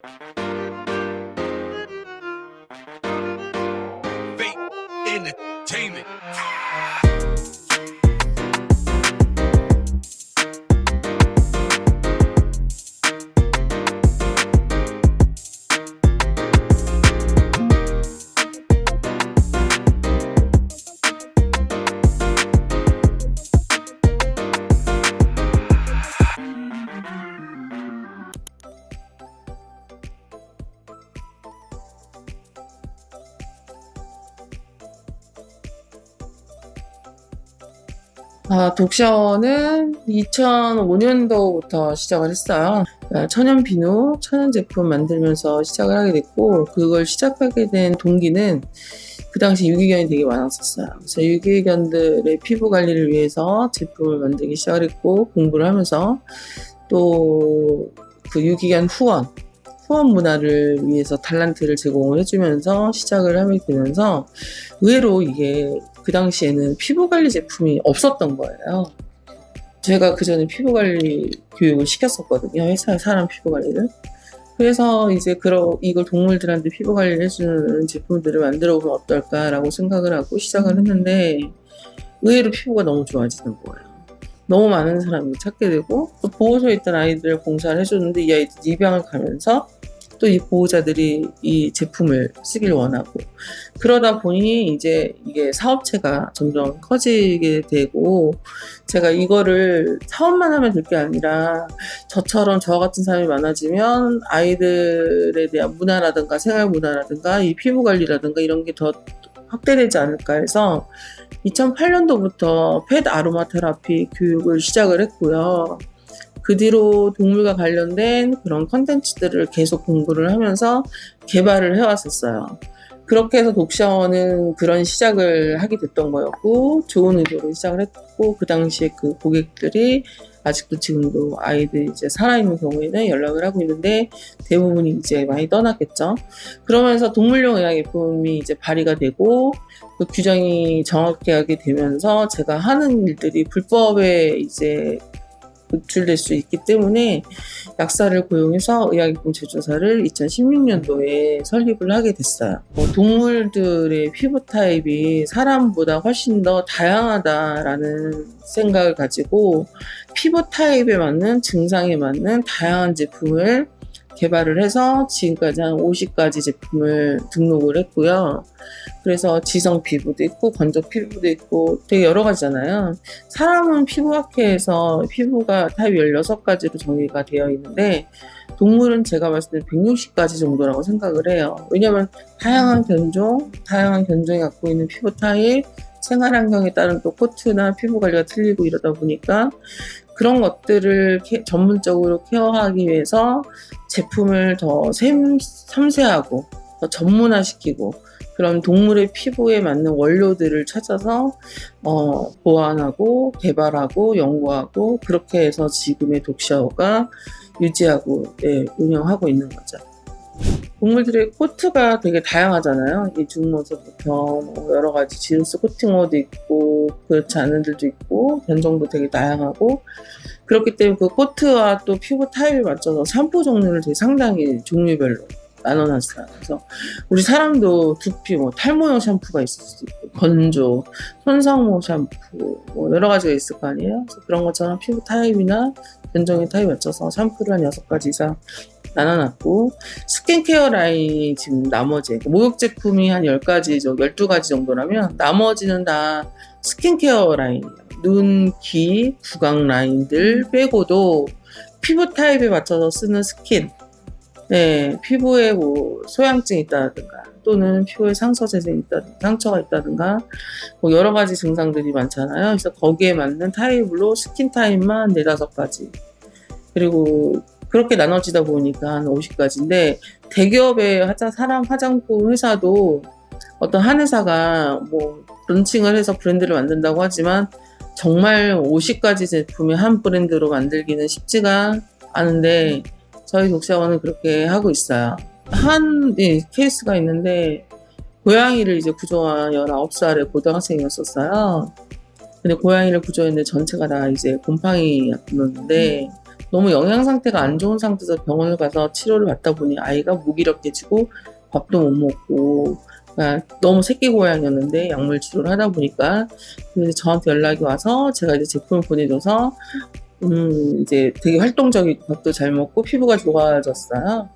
Fate Entertainment. 아, 독셔는 2005년도부터 시작을 했어요. 그러니까 천연 비누, 천연 제품 만들면서 시작을 하게 됐고, 그걸 시작하게 된 동기는 그 당시 유기견이 되게 많았었어요. 그래서 유기견들의 피부 관리를 위해서 제품을 만들기 시작을 했고, 공부를 하면서 또 그 유기견 후원, 후원 문화를 위해서 달란트를 제공을 해주면서 시작을 하게 되면서 의외로 이게 그 당시에는 피부 관리 제품이 없었던 거예요. 제가 그 전에 피부 관리 교육을 시켰었거든요. 회사에 사람 피부 관리를. 그래서 이제 그러 이걸 동물들한테 피부 관리를 해주는 제품들을 만들어 보면 어떨까라고 생각을 하고 시작을 했는데 의외로 피부가 너무 좋아지는 거예요. 너무 많은 사람이 찾게 되고 또 보호소에 있던 아이들 봉사를 해줬는데 이 아이들 입양을 가면서 또 이 보호자들이 이 제품을 쓰길 원하고 그러다 보니 이제 이게 사업체가 점점 커지게 되고 제가 이거를 사업만 하면 될 게 아니라 저처럼 저와 같은 사람이 많아지면 아이들에 대한 문화라든가 생활 문화라든가 이 피부 관리라든가 이런 게 더 확대되지 않을까 해서 2008년도부터 펫 아로마 테라피 교육을 시작을 했고요. 그 뒤로 동물과 관련된 그런 컨텐츠들을 계속 공부를 하면서 개발을 해왔었어요. 그렇게 해서 독샤워는 그런 시작을 하게 됐던 거였고, 좋은 의도로 시작을 했고, 그 당시에 그 고객들이 아직도 지금도 아이들 이제 살아있는 경우에는 연락을 하고 있는데, 대부분이 이제 많이 떠났겠죠. 그러면서 동물용 의약품이 이제 발의가 되고, 그 규정이 정확하게 되면서 제가 하는 일들이 불법에 이제 노출될 수 있기 때문에 약사를 고용해서 의약품 제조사를 2016년도에 설립을 하게 됐어요. 뭐 동물들의 피부 타입이 사람보다 훨씬 더 다양하다라는 생각을 가지고 피부 타입에 맞는 증상에 맞는 다양한 제품을 개발을 해서 지금까지 한 50가지 제품을 등록을 했고요. 그래서 지성 피부도 있고 건조 피부도 있고 되게 여러 가지잖아요. 사람은 피부학회에서 피부가 타입 16가지로 정의가 되어 있는데 동물은 제가 봤을 때 160가지 정도라고 생각을 해요. 왜냐면 다양한 견종, 다양한 견종이 갖고 있는 피부 타입, 생활 환경에 따른 또 코트나 피부 관리가 틀리고 이러다 보니까 그런 것들을 케- 전문적으로 케어하기 위해서 제품을 더 샘- 섬세하고 더 전문화시키고 그런 동물의 피부에 맞는 원료들을 찾아서 어, 보완하고 개발하고 연구하고 그렇게 해서 지금의 독샤오가 유지하고 네, 운영하고 있는 거죠. 동물들의 코트가 되게 다양하잖아요. 이 중모서부터 뭐 여러 가지 지루스 코팅어도 있고 그렇지 않은 들도 있고 견종도 되게 다양하고 그렇기 때문에 그 코트와 또 피부 타입에 맞춰서 샴푸 종류를 되게 상당히 종류별로 나눠놨어요. 그래서 우리 사람도 두피, 뭐 탈모용 샴푸가 있을 수도 있고 건조, 손상모 샴푸 뭐 여러 가지가 있을 거 아니에요. 그래서 그런 것처럼 피부 타입이나 견종의 타입에 맞춰서 샴푸를 한 여섯 가지 이상 나눠놨고 스킨케어 라인이 지금 나머지 목욕 제품이 한 10가지, 12가지 정도라면 나머지는 다 스킨케어 라인이에요. 눈, 귀, 구강 라인들 빼고도 피부 타입에 맞춰서 쓰는 스킨 네, 피부에 뭐 소양증이 있다든가 또는 피부에 상처 재생이 있다든가 상처가 있다든가 뭐 여러 가지 증상들이 많잖아요. 그래서 거기에 맞는 타입으로 스킨 타입만 네다섯 가지 그리고 그렇게 나눠지다 보니까 한 50가지인데 대기업의 화장 사람 화장품 회사도 어떤 한 회사가 뭐 론칭을 해서 브랜드를 만든다고 하지만 정말 50가지 제품의 한 브랜드로 만들기는 쉽지가 않은데 저희 독자원은 그렇게 하고 있어요. 한 예, 케이스가 있는데 고양이를 이제 구조한 19살의 고등학생이었었어요. 근데 고양이를 구조했는데 전체가 다 이제 곰팡이였는데 너무 영양 상태가 안 좋은 상태에서 병원을 가서 치료를 받다 보니 아이가 무기력해지고 밥도 못 먹고 그러니까 너무 새끼 고양이였는데 약물 치료를 하다 보니까 그래서 저한테 연락이 와서 제가 이제 제품을 보내줘서 음 이제 되게 활동적이고 밥도 잘 먹고 피부가 좋아졌어요.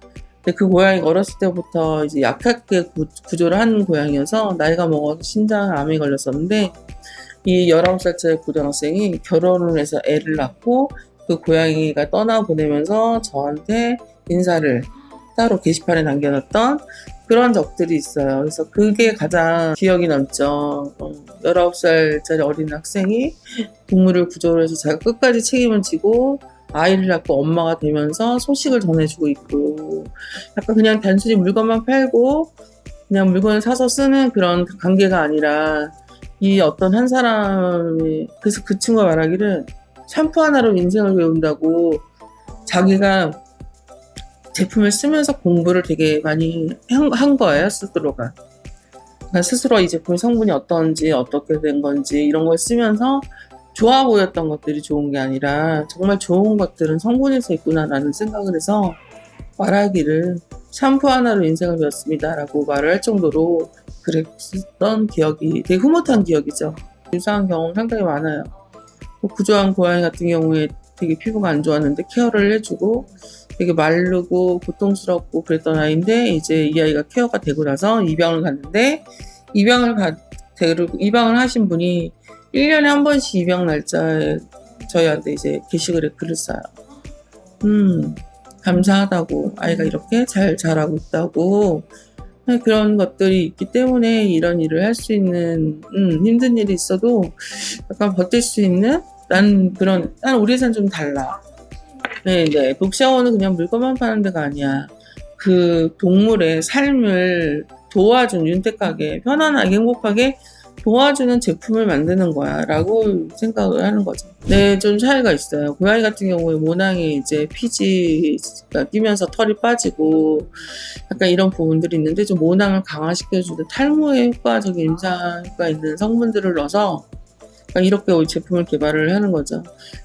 근데 그 고양이가 어렸을 때부터 이제 약하게 구, 구조를 한 고양이여서 나이가 먹어서 신장암에 걸렸었는데 이 19살짜리 고등학생이 결혼을 해서 애를 낳고 그 고양이가 떠나보내면서 저한테 인사를 따로 게시판에 남겨놨던 그런 적들이 있어요. 그래서 그게 가장 기억이 남죠. 어, 19살짜리 어린 학생이 동물을 구조를 해서 자기가 끝까지 책임을 지고 아이를 낳고 엄마가 되면서 소식을 전해주고 있고 약간 그냥 단순히 물건만 팔고 그냥 물건을 사서 쓰는 그런 관계가 아니라 이 어떤 한 사람이 그래서 그 친구가 말하기를 샴푸 하나로 인생을 배운다고 자기가 제품을 쓰면서 공부를 되게 많이 한, 한 거예요 스스로가. 그러니까 스스로 이 제품의 성분이 어떤지 어떻게 된 건지 이런 걸 쓰면서 좋아 보였던 것들이 좋은 게 아니라 정말 좋은 것들은 성분에서 있구나라는 생각을 해서 말하기를 샴푸 하나로 인생을 배웠습니다라고 말을 할 정도로 그랬던 기억이 되게 흐뭇한 기억이죠. 유사한 경험 상당히 많아요. 뭐 구조한 고양이 같은 경우에 되게 피부가 안 좋았는데 케어를 해주고 되게 마르고 고통스럽고 그랬던 아이인데 이제 이 아이가 케어가 되고 나서 입양을 갔는데 입양을 가 데리고 입양을 하신 분이 1년에 한 번씩 입양 날짜에 저희한테 이제 게시글에 글을 써요. 음, 감사하다고 아이가 이렇게 잘 자라고 있다고 네, 그런 것들이 있기 때문에 이런 일을 할 수 있는 음, 힘든 일이 있어도 약간 버틸 수 있는 난 그런 난 우리 회사는 좀 달라. 네, 네. 독샤워는 그냥 물건만 파는 데가 아니야. 그 동물의 삶을 도와준 윤택하게 편안하게 행복하게 도와주는 제품을 만드는 거야 라고 생각을 하는 거죠. 네, 좀 차이가 있어요. 고양이 같은 경우에 모낭에 이제 피지가 끼면서 털이 빠지고 약간 이런 부분들이 있는데 좀 모낭을 강화시켜주는 탈모에 효과적인 임상효과 있는 성분들을 넣어서 이렇게 제품을 개발을 하는 거죠.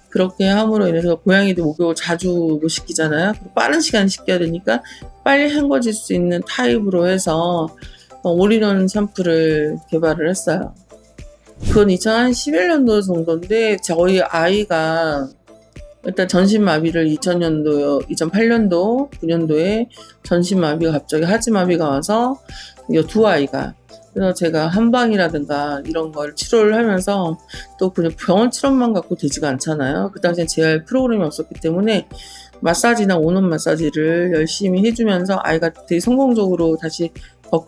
그렇게 함으로 인해서 고양이들 목욕을 자주 못 시키잖아요. 빠른 시간에 시켜야 되니까 빨리 헹궈질 수 있는 타입으로 해서 어, 올인원 샴푸를 개발을 했어요. 그건 2011년도 정도인데 저희 아이가 일단 전신마비를 2000년도, 2008년도, 9년도에 전신마비가 갑자기 하지마비가 와서 이두 아이가 그래서 제가 한방이라든가 이런 걸 치료를 하면서 또 그냥 병원 치료만 갖고 되지가 않잖아요. 그 당시엔 재활 프로그램이 없었기 때문에 마사지나 온원 마사지를 열심히 해주면서 아이가 되게 성공적으로 다시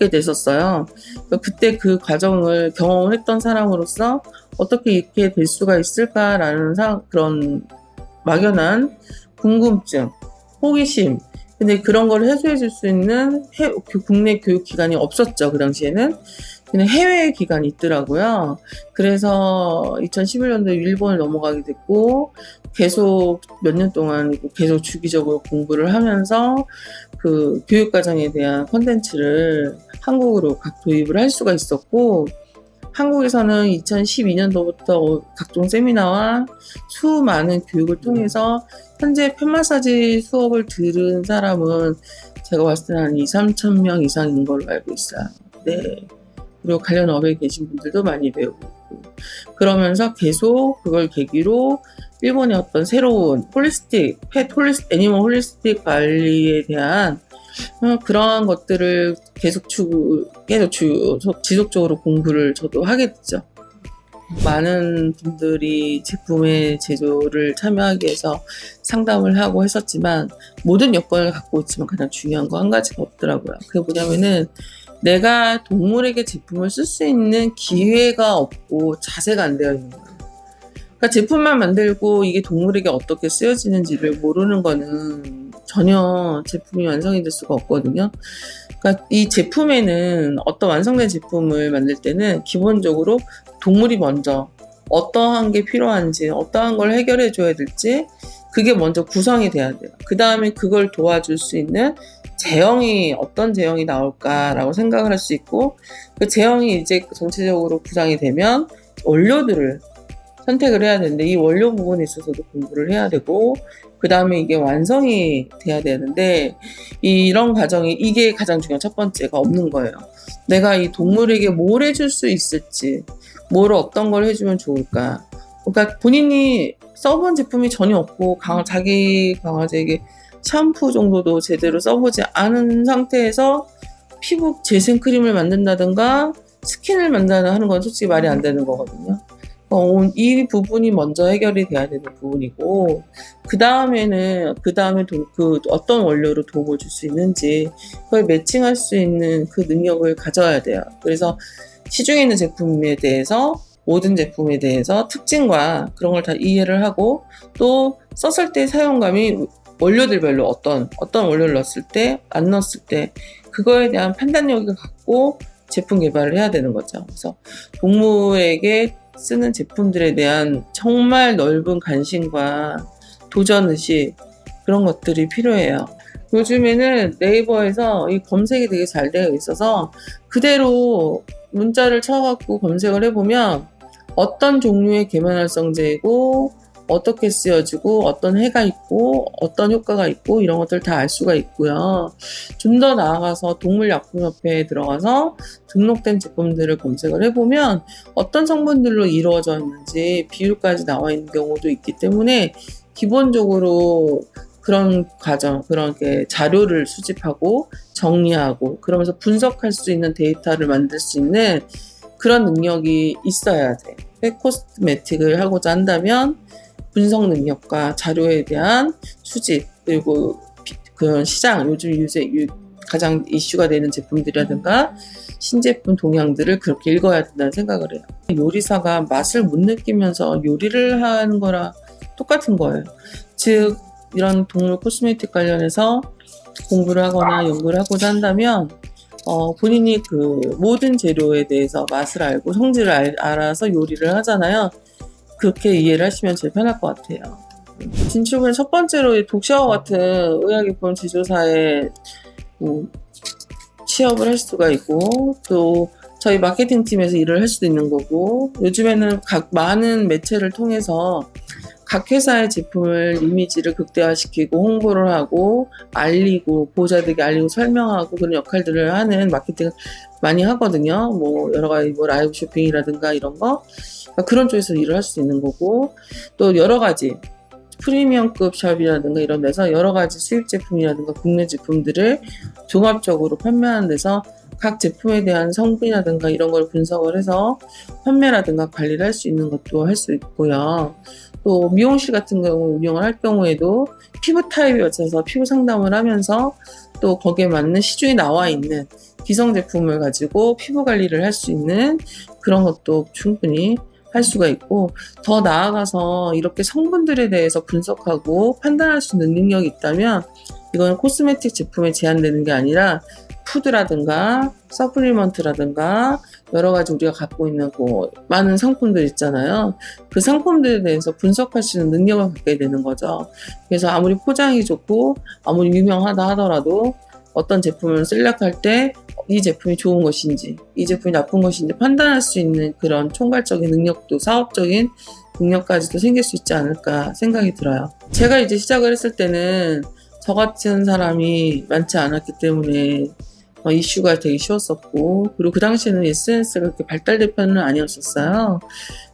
됐었어요. 그러니까 그때 그 과정을 경험을 했던 사람으로서 어떻게 이렇게 될 수가 있을까라는 사, 그런 막연한 궁금증, 호기심. 근데 그런 걸 해소해 줄 수 있는 해, 그 국내 교육 기관이 없었죠. 그 당시에는. 해외 기관이 있더라고요. 그래서 2011년도에 일본을 넘어가게 됐고, 계속 몇 년 동안 계속 주기적으로 공부를 하면서 그 교육과정에 대한 컨텐츠를 한국으로 각 도입을 할 수가 있었고, 한국에서는 2012년도부터 각종 세미나와 수많은 교육을 통해서 현재 펜마사지 수업을 들은 사람은 제가 봤을 때는 한 2, 3천 명 이상인 걸로 알고 있어요. 네. 그리고 관련 업에 계신 분들도 많이 배우고 있고. 그러면서 계속 그걸 계기로 일본의 어떤 새로운 홀리스틱, 펫 홀리스틱, 애니멀 홀리스틱 관리에 대한 어, 그러한 것들을 계속 추, 계속 주, 지속적으로 공부를 저도 하게 됐죠. 많은 분들이 제품의 제조를 참여하기 위해서 상담을 하고 했었지만 모든 여건을 갖고 있지만 가장 중요한 거 한 가지가 없더라고요. 그게 뭐냐면은 내가 동물에게 제품을 쓸 수 있는 기회가 없고 자세가 안 되어 있는 거예요. 그러니까 제품만 만들고 이게 동물에게 어떻게 쓰여지는지를 모르는 거는 전혀 제품이 완성이 될 수가 없거든요. 그러니까 이 제품에는 어떤 완성된 제품을 만들 때는 기본적으로 동물이 먼저 어떠한 게 필요한지, 어떠한 걸 해결해 줘야 될지, 그게 먼저 구성이 돼야 돼요. 그 다음에 그걸 도와줄 수 있는 제형이 어떤 제형이 나올까라고 생각을 할 수 있고, 그 제형이 이제 전체적으로 구성이 되면 원료들을 선택을 해야 되는데 이 원료 부분에 있어서도 공부를 해야 되고 그 다음에 이게 완성이 돼야 되는데 이런 과정이 이게 가장 중요한 첫 번째가 없는 거예요. 내가 이 동물에게 뭘 해줄 수 있을지, 뭘 어떤 걸 해주면 좋을까. 그러니까 본인이 써본 제품이 전혀 없고 강, 자기 강아지에게 샴푸 정도도 제대로 써보지 않은 상태에서 피부 재생 크림을 만든다든가 스킨을 만든다 하는 건 솔직히 말이 안 되는 거거든요. 어, 이 부분이 먼저 해결이 돼야 되는 부분이고 그 다음에는 그 다음에 그 어떤 원료로 도움을 줄 수 있는지 그걸 매칭할 수 있는 그 능력을 가져야 돼요. 그래서 시중에 있는 제품에 대해서 모든 제품에 대해서 특징과 그런 걸 다 이해를 하고 또 썼을 때 사용감이 원료들별로 어떤 어떤 원료를 넣었을 때 안 넣었을 때 그거에 대한 판단력을 갖고 제품 개발을 해야 되는 거죠. 그래서 동물에게 쓰는 제품들에 대한 정말 넓은 관심과 도전 의식 그런 것들이 필요해요. 요즘에는 네이버에서 이 검색이 되게 잘 되어 있어서 그대로 문자를 쳐갖고 검색을 해보면 어떤 종류의 계면활성제이고 어떻게 쓰여지고 어떤 해가 있고 어떤 효과가 있고 이런 것들 다 알 수가 있고요. 좀 더 나아가서 동물약품협회에 들어가서 등록된 제품들을 검색을 해보면 어떤 성분들로 이루어져 있는지 비율까지 나와 있는 경우도 있기 때문에 기본적으로 그런 과정, 그런 게 자료를 수집하고 정리하고 그러면서 분석할 수 있는 데이터를 만들 수 있는 그런 능력이 있어야 돼. 백코스메틱을 하고자 한다면 분석 능력과 자료에 대한 수집 그리고 그런 시장 요즘 요새 가장 이슈가 되는 제품들이라든가 신제품 동향들을 그렇게 읽어야 된다는 생각을 해요. 요리사가 맛을 못 느끼면서 요리를 하는 거랑 똑같은 거예요. 즉 이런 동물 코스메틱 관련해서 공부를 하거나 연구를 하고자 한다면 어, 본인이 그 모든 재료에 대해서 맛을 알고 성질을 알, 알아서 요리를 하잖아요. 그렇게 이해를 하시면 제일 편할 것 같아요. 진출은 첫 번째로 독샤와 같은 의학기품 제조사에 뭐 취업을 할 수가 있고 또 저희 마케팅 팀에서 일을 할 수도 있는 거고 요즘에는 각 많은 매체를 통해서 각 회사의 제품을 이미지를 극대화시키고 홍보를 하고 알리고 보호자들에게 알리고 설명하고 그런 역할들을 하는 마케팅을 많이 하거든요. 뭐 여러 가지 뭐 라이브 쇼핑이라든가 이런 거 그러니까 그런 쪽에서 일을 할 수 있는 거고 또 여러 가지 프리미엄급 샵이라든가 이런 데서 여러 가지 수입 제품이라든가 국내 제품들을 종합적으로 판매하는 데서 각 제품에 대한 성분이라든가 이런 걸 분석을 해서 판매라든가 관리를 할 수 있는 것도 할 수 있고요. 또 미용실 같은 경우 운영을 할 경우에도 피부 타입에 맞춰서 피부 상담을 하면서 또 거기에 맞는 시중에 나와 있는 기성 제품을 가지고 피부 관리를 할 수 있는 그런 것도 충분히 할 수가 있고 더 나아가서 이렇게 성분들에 대해서 분석하고 판단할 수 있는 능력이 있다면 이건 코스메틱 제품에 제한되는 게 아니라 푸드라든가 서플리먼트라든가 여러 가지 우리가 갖고 있는 그 많은 상품들 있잖아요. 그 상품들에 대해서 분석할 수 있는 능력을 갖게 되는 거죠. 그래서 아무리 포장이 좋고 아무리 유명하다 하더라도 어떤 제품을 셀렉할 때 이 제품이 좋은 것인지 이 제품이 나쁜 것인지 판단할 수 있는 그런 총괄적인 능력도 사업적인 능력까지도 생길 수 있지 않을까 생각이 들어요. 제가 이제 시작을 했을 때는 저 같은 사람이 많지 않았기 때문에 어, 이슈가 되게 쉬웠었고 그리고 그 당시에는 SNS가 그렇게 발달된 편은 아니었었어요.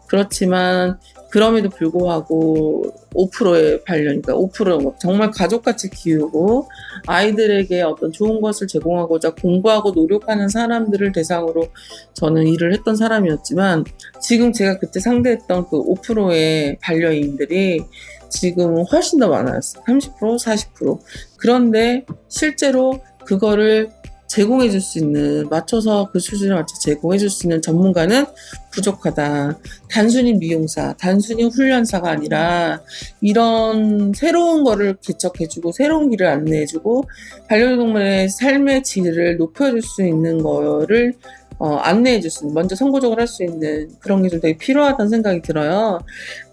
그렇지만 그럼에도 불구하고 5%의 발견, 그러니까 5% 정말 가족같이 키우고 아이들에게 어떤 좋은 것을 제공하고자 공부하고 노력하는 사람들을 대상으로 저는 일을 했던 사람이었지만 지금 제가 그때 상대했던 그 5%의 반려인들이 지금은 훨씬 더 많아요. 30%, 40%. 그런데 실제로 그거를 제공해 줄 수 있는 맞춰서 그 수준에 맞춰 제공해 줄 수 있는 전문가는 부족하다. 단순히 미용사, 단순히 훈련사가 아니라 이런 새로운 거를 개척해 주고 새로운 길을 안내해 주고 반려동물의 삶의 질을 높여 줄 수 있는 거를 어, 안내해 줄 수 있는, 먼저 선구적으로 할 수 있는 그런 게 좀 되게 필요하다는 생각이 들어요.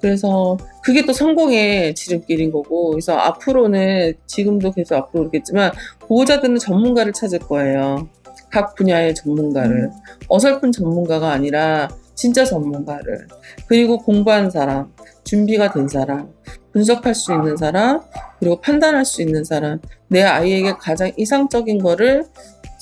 그래서 그게 또 성공의 지름길인 거고, 그래서 앞으로는 지금도 계속 앞으로 그렇겠지만, 보호자들은 전문가를 찾을 거예요. 각 분야의 전문가를. 어설픈 전문가가 아니라 진짜 전문가를 그리고 공부한 사람, 준비가 된 사람, 분석할 수 있는 사람, 그리고 판단할 수 있는 사람, 내 아이에게 가장 이상적인 거를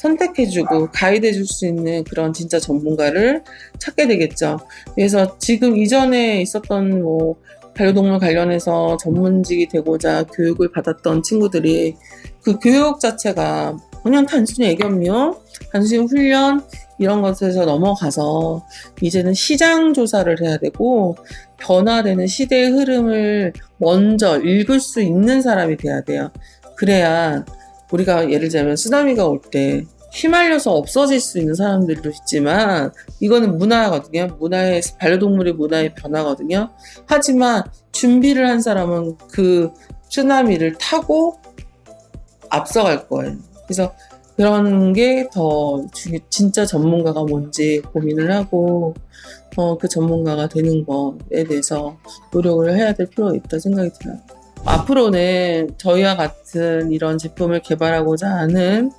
선택해주고 가이드해줄 수 있는 그런 진짜 전문가를 찾게 되겠죠. 그래서 지금 이전에 있었던 뭐 반려동물 관련해서 전문직이 되고자 교육을 받았던 친구들이 그 교육 자체가 그냥 단순히 애견미용, 단순히 훈련 이런 것에서 넘어가서 이제는 시장 조사를 해야 되고 변화되는 시대의 흐름을 먼저 읽을 수 있는 사람이 돼야 돼요. 그래야 우리가 예를 들면 쓰나미가 올 때 휘말려서 없어질 수 있는 사람들도 있지만 이거는 문화거든요. 문화의 반려동물의 문화의 변화거든요. 하지만 준비를 한 사람은 그 쓰나미를 타고 앞서갈 거예요. 그래서 그런 게 더 진짜 전문가가 뭔지 고민을 하고 어, 그 전문가가 되는 것에 대해서 노력을 해야 될 필요가 있다 생각이 들어요. 앞으로는 저희와 같은 이런 제품을 개발하고자 하는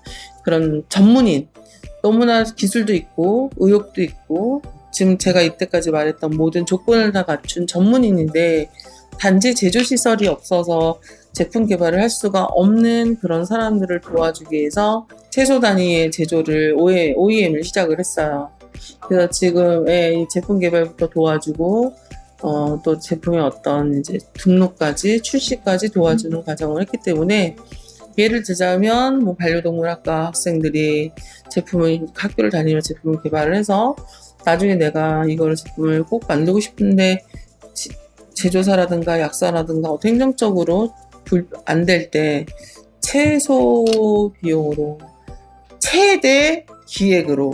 그런 전문인, 너무나 기술도 있고, 의욕도 있고, 지금 제가 이때까지 말했던 모든 조건을 다 갖춘 전문인인데, 단지 제조 시설이 없어서 제품 개발을 할 수가 없는 그런 사람들을 도와주기 위해서 최소 단위의 제조를 OEM을 시작을 했어요. 그래서 지금 예, 이 제품 개발부터 도와주고, 어, 또 제품의 어떤 이제 등록까지 출시까지 도와주는 과정을 했기 때문에 예를 들자면 뭐 반려동물학과 학생들이 제품을 학교를 다니며 제품을 개발을 해서 나중에 내가 이거를 제품을 꼭 만들고 싶은데 지- 제조사라든가 약사라든가 어떤 행정적으로 안 될 때 최소 비용으로 최대 기획으로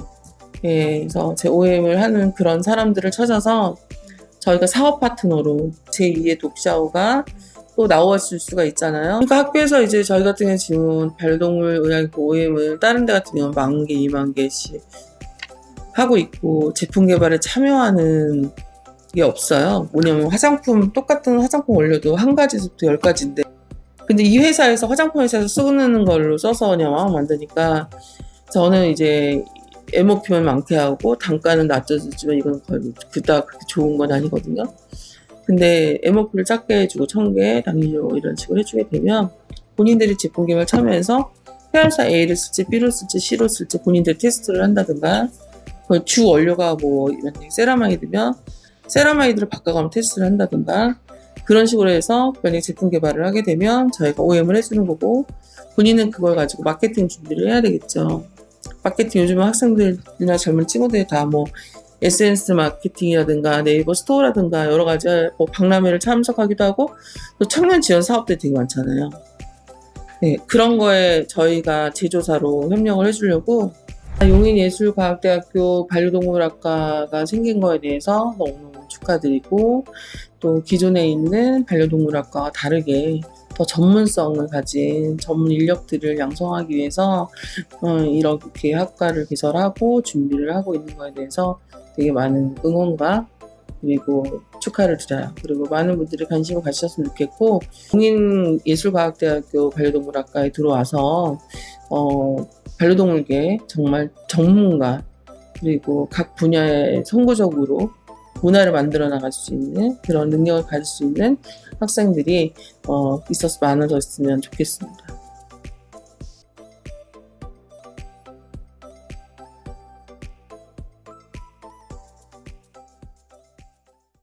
예, 그래서 제 OM을 하는 그런 사람들을 찾아서 저희가 사업 파트너로 제2의 독샤오가 또 나왔을 수가 있잖아요. 그러니까 학교에서 이제 저희 같은 경우는 반려동물 의학 OM을 다른 데 같은 경우는 만 개, 이만 개씩 하고 있고 제품 개발에 참여하는 게 없어요. 뭐냐면 화장품 똑같은 화장품 원료도 한 가지부터 열 가지인데 근데 이 회사에서 화장품 회사에서 쓰는 걸로 써서 그냥 막 만드니까 저는 이제 MOP만 많게 하고 단가는 낮춰주지만 이건 거의 그닥 그렇게 좋은 건 아니거든요. 근데 MOP를 작게 해주고 1000개 당일로 이런 식으로 해주게 되면 본인들이 제품 개발 참여해서 해열사 A를 쓸지 B를 쓸지 C를 쓸지 본인들 테스트를 한다든가 그주 원료가 뭐 만약에 세라마이드면 세라마이드를 바꿔가면 테스트를 한다든가 그런 식으로 해서 만약에 제품 개발을 하게 되면 저희가 OM을 해주는 거고 본인은 그걸 가지고 마케팅 준비를 해야 되겠죠. 마케팅 요즘은 학생들이나 젊은 친구들이 다 뭐 SNS 마케팅이라든가 네이버 스토어라든가 여러 가지 뭐 박람회를 참석하기도 하고 또 청년 지원 사업들이 되게 많잖아요. 네, 그런 거에 저희가 제조사로 협력을 해주려고 용인예술과학대학교 반려동물학과가 생긴 거에 대해서 너무너무 축하드리고 또 기존에 있는 반려동물학과와 다르게 더 전문성을 가진 전문 인력들을 양성하기 위해서 어, 이렇게 학과를 개설하고 준비를 하고 있는 거에 대해서 되게 많은 응원과 그리고 축하를 드려요. 그리고 많은 분들이 관심을 가지셨으면 좋겠고 국민예술과학대학교 반려동물학과에 들어와서 어, 반려동물계 정말 전문가 그리고 각 분야에 선구적으로 문화를 만들어 나갈 수 있는 그런 능력을 가질 수 있는 학생들이 어, 있어서 많아졌으면 좋겠습니다.